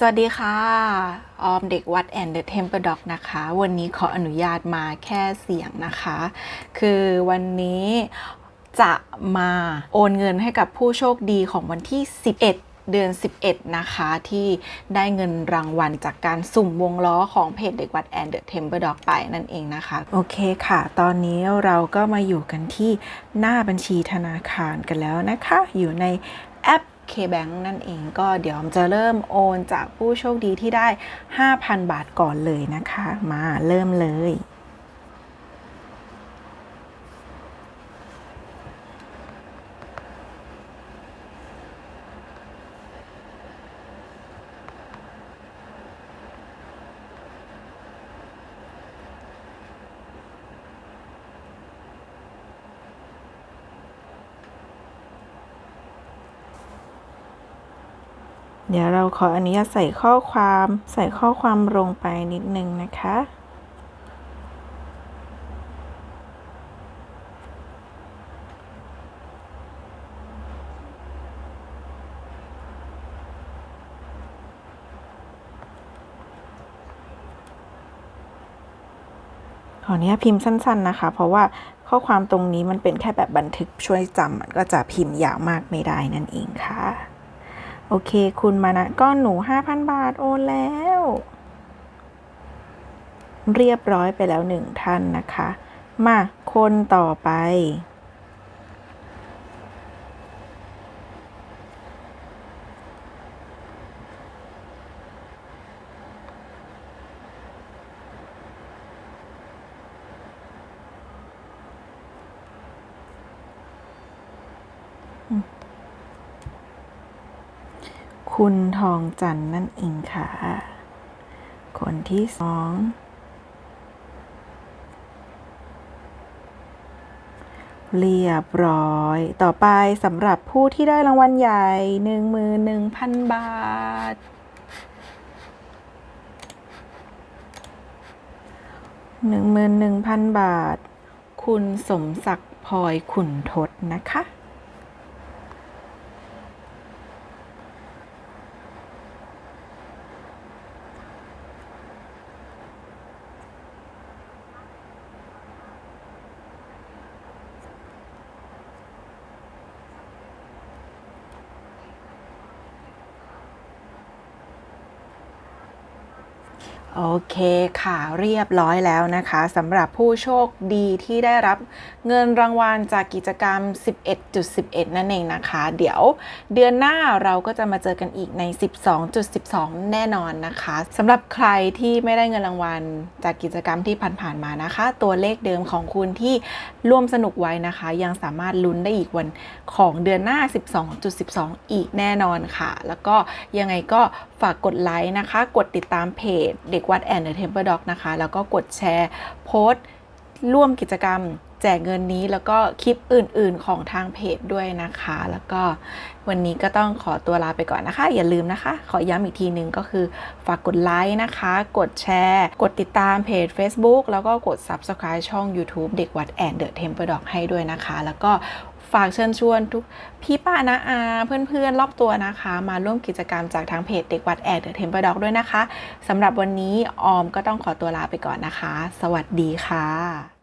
สวัสดีค่ะ ออมเด็กวัดแอนเดอะเทมเปอร์ด็อกนะคะ วันนี้ขออนุญาตมาแค่เสียงนะคะ คือวันนี้จะมาโอนเงินให้กับผู้โชคดีของวันที่ 11เดือน 11 นะคะที่ได้เงินรางวัลจากการสุ่มวงล้อของเพจเด็กวัดแอนเดอะเทมเปอร์ด็อกไปนั่นเองนะคะ โอเคค่ะ ตอนนี้เราก็มาอยู่กันที่หน้าบัญชีธนาคารกันแล้วนะคะ อยู่ใน KBank นั่นเองก็เดี๋ยวจะเริ่มโอนจากผู้โชคดีที่ได้ 5,000 บาทก่อนเลยนะคะ มาเริ่มเลย เดี๋ยวเราขออนุญาตใส่ข้อความใส่ข้อความลงไปนิดนึงนะคะ ขออนุญาตพิมพ์สั้น ๆ นะคะ เพราะว่าข้อความตรงนี้มันเป็นแค่แบบบันทึกช่วยจำมันก็จะพิมพ์ยาวมากไม่ได้นั่นเองค่ะ โอเค คุณมานะก้อนหนู 5,000 บาทโอนแล้ว เรียบร้อยไปแล้วหนึ่งท่านนะคะ มา คนต่อไป คุณทองจันนั่นเองค่ะ คนที่สองเรียบร้อย ต่อไปสำหรับผู้ที่ได้รางวัลใหญ่หนึ่งมือหนึ่งพันบาท หนึ่งหมื่นหนึ่งพันบาท คุณสมศักดิ์พลอยขุนทศนะคะ โอเคค่ะเรียบร้อยแล้วนะคะสำหรับผู้โชคดีที่ได้รับเงินรางวัลจากกิจกรรม 11.11 นั่นเองนะคะ เดี๋ยวเดือนหน้าเราก็จะมาเจอกันอีกใน 12.12 แน่นอนนะคะสำหรับใครที่ไม่ได้เงินรางวัลจากกิจกรรมที่ผ่านๆมานะคะ ตัวเลขเดิมของคุณที่ร่วมสนุกไว้นะคะ ยังสามารถลุ้นได้อีกวันของเดือนหน้า 12.12 อีกแน่นอนค่ะ แล้วก็ยังไงก็ฝากกดไลค์นะคะ กดติดตามเพจเด็กวัดแอนเดอร์เทมเปอร์ด็อกนะคะ แล้วก็กดแชร์โพสต์ร่วมกิจกรรม แจกเงินนี้แล้วก็คลิปอื่นๆของทางเพจด้วยนะคะ แล้วก็วันนี้ก็ต้องขอตัวลาไปก่อนนะคะ อย่าลืมนะคะ ขอย้ำอีกทีนึงก็คือฝากกดไลค์นะคะ กดแชร์ กดติดตามเพจ Facebook แล้วก็กด Subscribe ช่อง YouTube เด็กวัดแอนเดอร์เทมเปอร์ดอกให้ด้วยนะคะ แล้วก็ฝากเชิญชวนทุกพี่ป้านะอาเพื่อนๆ รอบตัวนะคะ มาร่วมกิจกรรมจากทางเพจเด็กวัดแอนเดอร์เทมเปอร์ด็อกด้วยนะคะสำหรับวันนี้ออมก็ต้องขอตัวลาไปก่อนนะคะ สวัสดีค่ะ